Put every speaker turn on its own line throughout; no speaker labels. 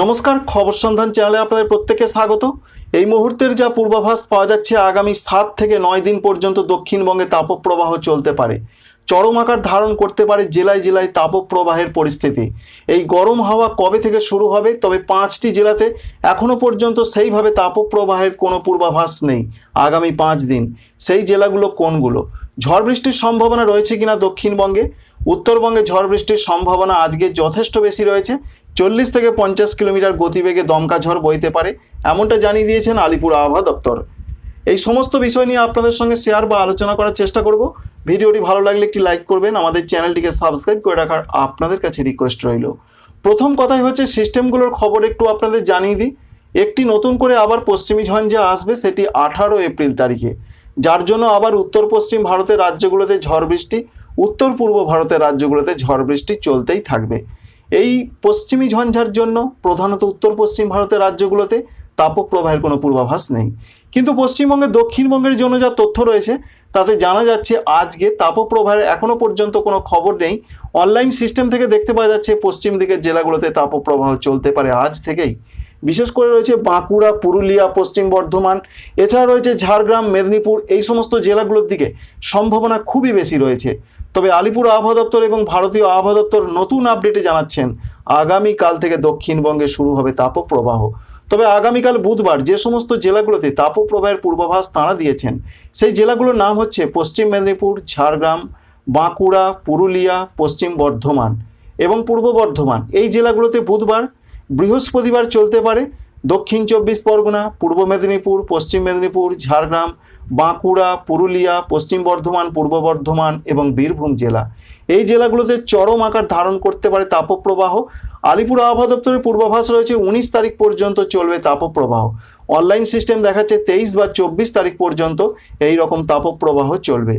নমস্কার, খবর সন্ধান চ্যানেলে আপনাদের প্রত্যেককে স্বাগত। এই মুহূর্তের যা পূর্বাভাস, পাওয়া যাচ্ছে আগামী সাত থেকে নয় দিন পর্যন্ত দক্ষিণবঙ্গে তাপপ্রবাহ চলতে পারে। চরম আকার ধারণ করতে পারে জেলায় জেলায় তাপপ্রবাহের পরিস্থিতি। এই গরম হাওয়া কবে থেকে শুরু হবে? তবে পাঁচটি জেলাতে এখনও পর্যন্ত সেইভাবে তাপপ্রবাহের কোনো পূর্বাভাস নেই আগামী পাঁচ দিন। সেই জেলাগুলো কোনগুলো? ঝড় বৃষ্টির সম্ভাবনা রয়েছে কিনা দক্ষিণবঙ্গে? উত্তরবঙ্গে ঝড় বৃষ্টির সম্ভাবনা আজকে যথেষ্ট বেশি রয়েছে। চল্লিশ থেকে পঞ্চাশ কিলোমিটার গতিবেগে দমকা ঝড় বইতে পারে, এমনটা জানিয়ে দিয়েছেন আলিপুর আবহাওয়া দপ্তর। এই সমস্ত বিষয় নিয়ে আপনাদের সঙ্গে শেয়ার বা আলোচনা করার চেষ্টা করব। ভিডিওটি ভালো লাগলে একটি লাইক করবেন, আমাদের চ্যানেলটিকে সাবস্ক্রাইব করে রাখার আপনাদের কাছে রিকোয়েস্ট রইল। প্রথম কথাই হচ্ছে সিস্টেমগুলোর খবর একটু আপনাদের জানিয়ে দিই। একটি নতুন করে আবার পশ্চিমী ঝঞ্ঝা আসবে, সেটি আঠারো এপ্রিল তারিখে। যার জন্য আবার উত্তর পশ্চিম ভারতের রাজ্যগুলোতে ঝড় বৃষ্টি উত্তর পূর্ব ভারতের রাজ্যগুলোতে ঝড় বৃষ্টি চলতেই থাকবে। এই পশ্চিমী ঝঞ্ঝার জন্য, প্রধানত উত্তর পশ্চিম ভারতের রাজ্যগুলোতে তাপপ্রবাহের কোনো পূর্বাভাস নেই। কিন্তু পশ্চিমবঙ্গে দক্ষিণবঙ্গের জন্য যা তথ্য রয়েছে, তাতে জানা যাচ্ছে আজকে তাপপ্রবাহের এখনও পর্যন্ত কোনো খবর নেই। অনলাইন সিস্টেম থেকে দেখতে পাওয়া যাচ্ছে পশ্চিম দিকের জেলাগুলোতে তাপপ্রবাহ চলতে পারে আজ থেকেই। বিশেষ করে রয়েছে বাঁকুড়া, পুরুলিয়া, পশ্চিম বর্ধমান। এছাড়া রয়েছে ঝাড়গ্রাম, মেদিনীপুর, এই সমস্ত জেলাগুলোর দিকে সম্ভাবনা খুবই বেশি রয়েছে। তবে আলিপুর আবহাওয়া দপ্তর এবং ভারতীয় আবহাওয়া দপ্তর নতুন আপডেটে জানাচ্ছেন, আগামীকাল থেকে দক্ষিণবঙ্গে শুরু হবে তাপপ্রবাহ। তবে আগামীকাল বুধবার যে সমস্ত জেলাগুলোতে তাপপ্রবাহের পূর্বাভাস তাঁরা দিয়েছেন, সেই জেলাগুলোর নাম হচ্ছে পশ্চিম মেদিনীপুর, ঝাড়গ্রাম, বাঁকুড়া, পুরুলিয়া, পশ্চিম বর্ধমান এবং পূর্ব বর্ধমান। এই জেলাগুলোতে বুধবার বৃহস্পতিবার চলতে পারে। দক্ষিণ চব্বিশ পরগনা, পূর্ব মেদিনীপুর, পশ্চিম মেদিনীপুর, ঝাড়গ্রাম, বাঁকুড়া, পুরুলিয়া, পশ্চিম বর্ধমান, পূর্ব বর্ধমান এবং বীরভূম জেলা। এই জেলাগুলোতে চরম আকার ধারণ করতে পারে তাপপ্রবাহ। আলিপুর আবহাওয়া দপ্তরের পূর্বাভাস রয়েছে, উনিশ তারিখ পর্যন্ত চলবে তাপপ্রবাহ। অনলাইন সিস্টেম দেখাচ্ছে, তেইশ বা চব্বিশ তারিখ পর্যন্ত এই রকম তাপপ্রবাহ চলবে।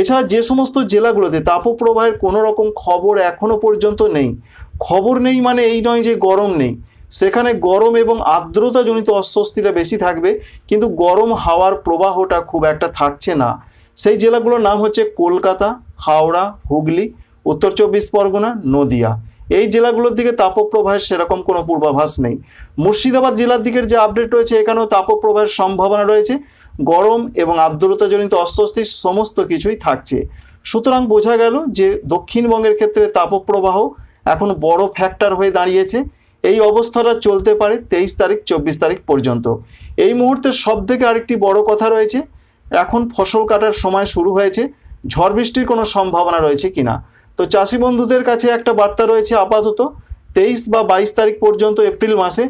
এছাড়া যে সমস্ত জেলাগুলোতে তাপপ্রবাহের কোনো রকম খবর এখনও পর্যন্ত নেই খবর নেই মানে এই নয় যে গরম নেই। সেখানে গরম এবং আর্দ্রতাজনিত অস্বস্তিটা বেশি থাকবে, কিন্তু গরম হাওয়ার প্রবাহটা খুব একটা থাকছে না। সেই জেলাগুলোর নাম হচ্ছে কলকাতা, হাওড়া, হুগলি, উত্তর চব্বিশ পরগনা, নদিয়া। এই জেলাগুলোর দিকে তাপপ্রবাহের সেরকম কোনো পূর্বাভাস নেই। মুর্শিদাবাদ জেলার দিকের যে আপডেট রয়েছে, এখানেও তাপপ্রবাহের সম্ভাবনা রয়েছে। গরম এবং আর্দ্রতাজনিত অস্বস্তি সমস্ত কিছুই থাকছে। সুতরাং বোঝা গেল যে দক্ষিণবঙ্গের ক্ষেত্রে তাপপ্রবাহ এখন বড় ফ্যাক্টর হয়ে দাঁড়িয়েছে। এই অবস্থাটা চলতে পারে তেইশ তারিখ, চব্বিশ তারিখ পর্যন্ত। এই মুহূর্তে সব থেকে আরেকটি বড় কথা রয়েছে, এখন ফসল কাটার সময় শুরু হয়েছে। ঝড় বৃষ্টির কোনো সম্ভাবনা রয়েছে কিনা? তো চাষি বন্ধুদের কাছে একটা বার্তা রয়েছে আপাতত, তেইশ বা বাইশ তারিখ পর্যন্ত এপ্রিল মাসে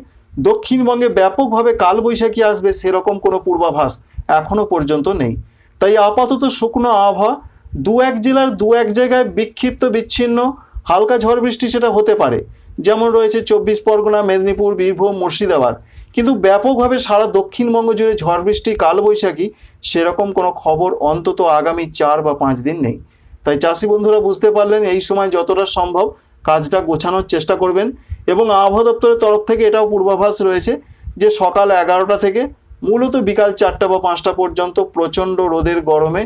দক্ষিণবঙ্গে ব্যাপকভাবে কালবৈশাখী আসবে সেরকম কোনো পূর্বাভাস এখনও পর্যন্ত নেই। তাই আপাতত শুকনো আবহাওয়া দু এক জেলার দু এক জায়গায় বিক্ষিপ্ত বিচ্ছিন্ন হালকা ঝড় বৃষ্টি সেটা হতে পারে। যেমন রয়েছে চব্বিশ পরগনা, মেদিনীপুর, বীরভূম, মুর্শিদাবাদ। কিন্তু ব্যাপকভাবে সারা দক্ষিণবঙ্গ জুড়ে ঝড় বৃষ্টি কালবৈশাখী, সেরকম কোনো খবর অন্তত আগামী চার বা পাঁচ দিন নেই। তাই চাষি বন্ধুরা বুঝতে পারলেন এই সময় যতটা সম্ভব কাজটা গোছানোর চেষ্টা করবেন এবং আবহাওয়া দপ্তরের তরফ থেকে এটাও পূর্বাভাস রয়েছে যে সকাল এগারোটা থেকে মূলত বিকাল চারটা বা পাঁচটা পর্যন্ত প্রচণ্ড রোদের গরমে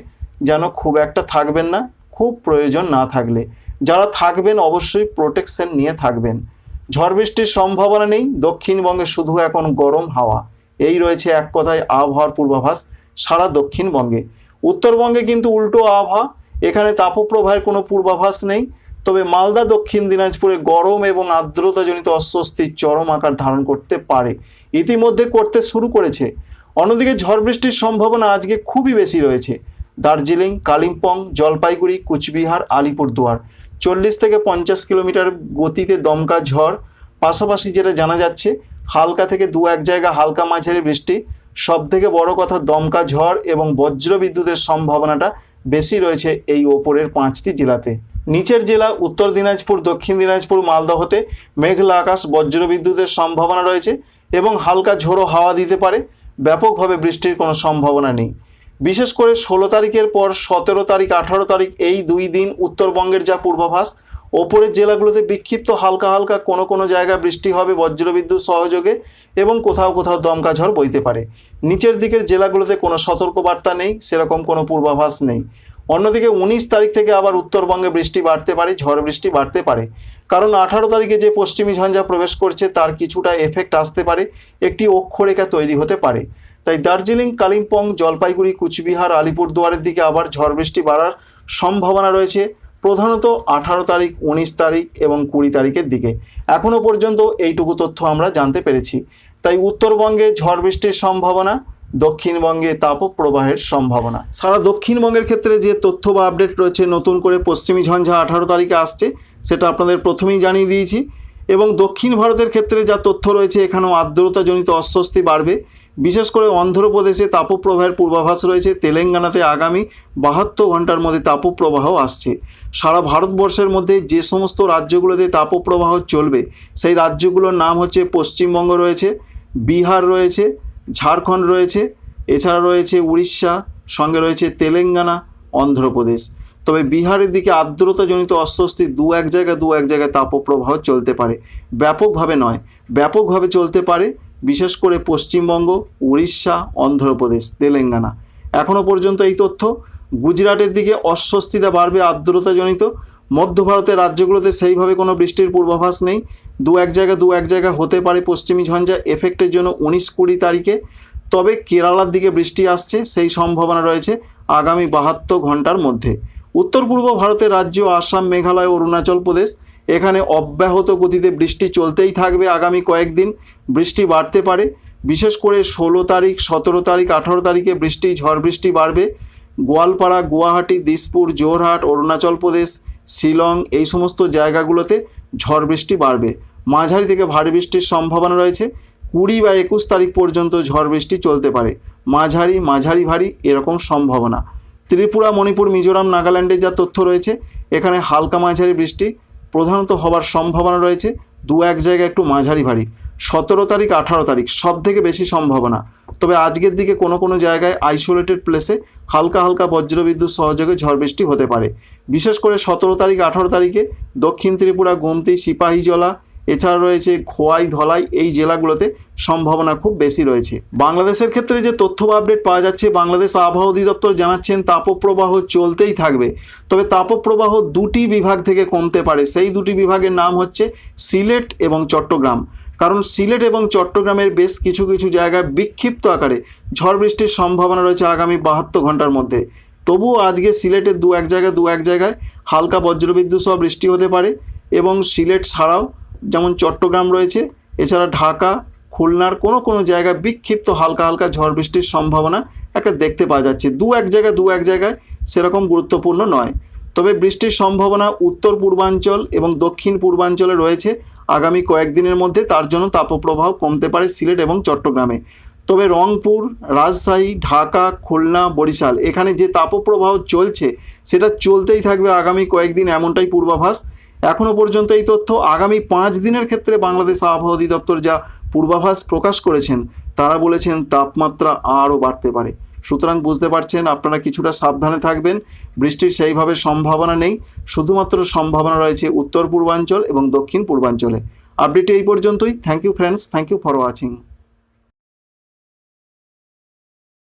যেন খুব একটা থাকবেন না। খুব প্রয়োজন না থাকলে। যারা থাকবেন অবশ্যই প্রোটেকশন নিয়ে থাকবেন। ঝড় বৃষ্টির সম্ভাবনা নেই, দক্ষিণবঙ্গে শুধু এখন গরম হাওয়া। এই রয়েছে এক কথায় আবহাওয়ার পূর্বাভাস, সারা দক্ষিণবঙ্গে। উত্তরবঙ্গে কিন্তু উল্টো আবহাওয়া, এখানে তাপপ্রবাহের কোনো পূর্বাভাস নেই। তবে মালদা, দক্ষিণ দিনাজপুরে গরম এবং আর্দ্রতাজনিত অস্বস্তি চরম আকার ধারণ করতে পারে। ইতিমধ্যে করতে শুরু করেছে। অন্যদিকে ঝড় বৃষ্টির সম্ভাবনা আজকে খুবই বেশি রয়েছে। দার্জিলিং, কালিম্পং, জলপাইগুড়ি, কুচবিহার, আলিপুরদুয়ার। চল্লিশ থেকে পঞ্চাশ কিলোমিটার গতিতে দমকা ঝড়। পাশাপাশি যেটা জানা যাচ্ছে, হালকা থেকে দু এক জায়গা হালকা মাঝারি বৃষ্টি। সব থেকে বড় কথা দমকা ঝড় এবং বজ্র বিদ্যুতের সম্ভাবনাটা বেশি রয়েছে এই ওপরের পাঁচটি জেলাতে। নিচের জেলা উত্তর দিনাজপুর, দক্ষিণ দিনাজপুর, মালদহতে মেঘলা আকাশ, বজ্র বিদ্যুতের সম্ভাবনা রয়েছে এবং হালকা ঝোড়ো হাওয়া দিতে পারে। ব্যাপকভাবে বৃষ্টির কোনো সম্ভাবনা নেই। বিশেষ করে ষোলো তারিখের পর সতেরো তারিখ, আঠারো তারিখ এই দুই দিন উত্তরবঙ্গের যা পূর্বাভাস ওপরের জেলাগুলোতে বিক্ষিপ্ত হালকা হালকা কোনো কোনো জায়গায় বৃষ্টি হবে বজ্রবিদ্যুৎ সহযোগে এবং কোথাও কোথাও দমকা ঝড় বইতে পারে। নিচের দিকের জেলাগুলোতে কোনো সতর্কবার্তা নেই, সেরকম কোনো পূর্বাভাস নেই। অন্যদিকে উনিশ তারিখ থেকে আবার উত্তরবঙ্গে বৃষ্টি বাড়তে পারে, ঝড় বৃষ্টি বাড়তে পারে। কারণ আঠারো তারিখে যে পশ্চিমী ঝঞ্ঝা প্রবেশ করছে, তার কিছুটা এফেক্ট আসতে পারে, একটি অক্ষরেখা তৈরি হতে পারে। তাই দার্জিলিং, কালিম্পং, জলপাইগুড়ি, কুচবিহার, আলিপুরদুয়ারের দিকে আবার ঝড় বৃষ্টি বাড়ার সম্ভাবনা রয়েছে, প্রধানত আঠারো তারিখ, উনিশ তারিখ এবং কুড়ি তারিখের দিকে। এখনও পর্যন্ত এইটুকু তথ্য আমরা জানতে পেরেছি। তাই উত্তরবঙ্গে ঝড় বৃষ্টির সম্ভাবনা, দক্ষিণবঙ্গে তাপপ্রবাহের সম্ভাবনা। সারা দক্ষিণবঙ্গের ক্ষেত্রে যে তথ্য বা আপডেট রয়েছে, নতুন করে পশ্চিমী ঝঞ্ঝা আঠারো তারিখে আসছে, সেটা আপনাদের প্রথমেই জানিয়ে দিয়েছি। এবং দক্ষিণ ভারতের ক্ষেত্রে যা তথ্য রয়েছে, এখানেও আর্দ্রতাজনিত অস্বস্তি বাড়বে। বিশেষ করে অন্ধ্রপ্রদেশে তাপপ্রবাহের পূর্বাভাস রয়েছে। তেলেঙ্গানাতে আগামী বাহাত্তর ঘণ্টার মধ্যে তাপপ্রবাহ আসছে। সারা ভারতবর্ষের মধ্যে যে সমস্ত রাজ্যগুলোতে তাপপ্রবাহ চলবে, সেই রাজ্যগুলোর নাম হচ্ছে পশ্চিমবঙ্গ রয়েছে, বিহার রয়েছে, ঝাড়খণ্ড রয়েছে, এছাড়া রয়েছে উড়িষ্যা, সঙ্গে রয়েছে তেলেঙ্গানা, অন্ধ্রপ্রদেশ। তবে বিহারের দিকে আর্দ্রতাজনিত অস্বস্তি দু এক জায়গায় দু এক জায়গায় তাপপ্রবাহ চলতে পারে। ব্যাপকভাবে নয়, ব্যাপকভাবে চলতে পারে বিশেষ করে পশ্চিমবঙ্গ, উড়িষ্যা, অন্ধ্রপ্রদেশ, তেলেঙ্গানা। এখনও পর্যন্ত এই তথ্য গুজরাটের দিকে অস্বস্তিটা বাড়বে আর্দ্রতাজনিত। মধ্য ভারতের রাজ্যগুলোতে সেইভাবে কোনো বৃষ্টির পূর্বাভাস নেই। দু এক জায়গা, দু এক জায়গা হতে পারে পশ্চিমী ঝঞ্ঝা এফেক্টের জন্য উনিশ কুড়ি তারিখে। তবে কেরালার দিকে বৃষ্টি আসছে, সেই সম্ভাবনা রয়েছে আগামী বাহাত্তর ঘণ্টার মধ্যে। উত্তর পূর্ব ভারতের রাজ্য আসাম, মেঘালয় অরুণাচল প্রদেশ। এখানে অব্যাহত গতিতে বৃষ্টি চলতেই থাকবে আগামী কয়েকদিন। বৃষ্টি বাড়তে পারে। বিশেষ করে ষোলো তারিখ, সতেরো তারিখ, আঠারো তারিখে বৃষ্টি, ঝড় বৃষ্টি বাড়বে। গোয়ালপাড়া, গুয়াহাটি, দিসপুর জোরহাট অরুণাচল প্রদেশ, শিলং এই সমস্ত জায়গাগুলোতে ঝড় বৃষ্টি বাড়বে। মাঝারি থেকে ভারী বৃষ্টির সম্ভাবনা রয়েছে। কুড়ি বা একুশ তারিখ পর্যন্ত ঝড় বৃষ্টি চলতে পারে। মাঝারি মাঝারি ভারী এরকম সম্ভাবনা। ত্রিপুরা, মণিপুর, মিজোরাম, নাগাল্যান্ডে যা তথ্য রয়েছে, এখানে হালকা মাঝারি বৃষ্টি প্রধানত হবার সম্ভাবনা রয়েছে। দু এক জায়গায় একটু মাঝারি ভারী। সতেরো তারিখ, আঠারো তারিখ সব থেকে বেশি সম্ভাবনা। তবে আজকের দিকে কোনো কোনো জায়গায় আইসোলেটেড প্লেসে হালকা হালকা বজ্রবিদ্যুৎ সহযোগে ঝড় বৃষ্টি হতে পারে। বিশেষ করে সতেরো তারিখ, আঠারো তারিখে দক্ষিণ ত্রিপুরা, গোমতি, সিপাহীজলা এছাড়া রয়েছে খোয়াই ধলাই এই জেলাগুলোতে সম্ভাবনা খুব বেশি রয়েছে। বাংলাদেশের ক্ষেত্রে যে তথ্য বা আপডেট পাওয়া যাচ্ছে, বাংলাদেশ আবহাওয়া অধিদপ্তর জানাচ্ছেন তাপপ্রবাহ চলতেই থাকবে। তবে তাপপ্রবাহ দুটি বিভাগ থেকে কমতে পারে। সেই দুটি বিভাগের নাম হচ্ছে সিলেট এবং চট্টগ্রাম। কারণ সিলেট এবং চট্টগ্রামের বেশ কিছু কিছু জায়গায় বিক্ষিপ্ত আকারে ঝড় বৃষ্টির সম্ভাবনা রয়েছে আগামী বাহাত্তর ঘণ্টার মধ্যে। তবুও আজকে সিলেটের দু এক জায়গায় দু এক জায়গায় হালকা বজ্রবিদ্যুৎ সহ বৃষ্টি হতে পারে এবং সিলেট ছাড়াও যেমন চট্টগ্রাম রয়েছে, এছাড়া ঢাকা, খুলনার কোনো কোনো জায়গায় বিক্ষিপ্ত হালকা হালকা ঝড় বৃষ্টির সম্ভাবনা একটা দেখতে পাওয়া যাচ্ছে। দু এক জায়গায়, দু এক জায়গায় সেরকম গুরুত্বপূর্ণ নয়। তবে বৃষ্টির সম্ভাবনা উত্তর পূর্বাঞ্চল এবং দক্ষিণ পূর্বাঞ্চলে রয়েছে। আগামী কয়েকদিনের মধ্যে তার জন্য তাপপ্রবাহ কমতে পারে সিলেট এবং চট্টগ্রামে। তবে রংপুর, রাজশাহী, ঢাকা, খুলনা, বরিশাল, এখানে যে তাপপ্রবাহ চলছে, সেটা চলতেই থাকবে আগামী কয়েকদিন এমনটাই পূর্বাভাস। এখনও পর্যন্ত এই তথ্য আগামী পাঁচ দিনের ক্ষেত্রে বাংলাদেশ আবহাওয়া অধিদপ্তর যা পূর্বাভাস প্রকাশ করেছেন, তারা বলেছেন তাপমাত্রা আরও বাড়তে পারে। সুতরাং বুঝতে পারছেন আপনারা কিছুটা সাবধানে থাকবেন, বৃষ্টির সেইভাবে সম্ভাবনা নেই, শুধুমাত্র সম্ভাবনা রয়েছে উত্তর পূর্বাঞ্চল এবং দক্ষিণ পূর্বাঞ্চলে আপডেট এই পর্যন্তই। Thank you friends thank you for watching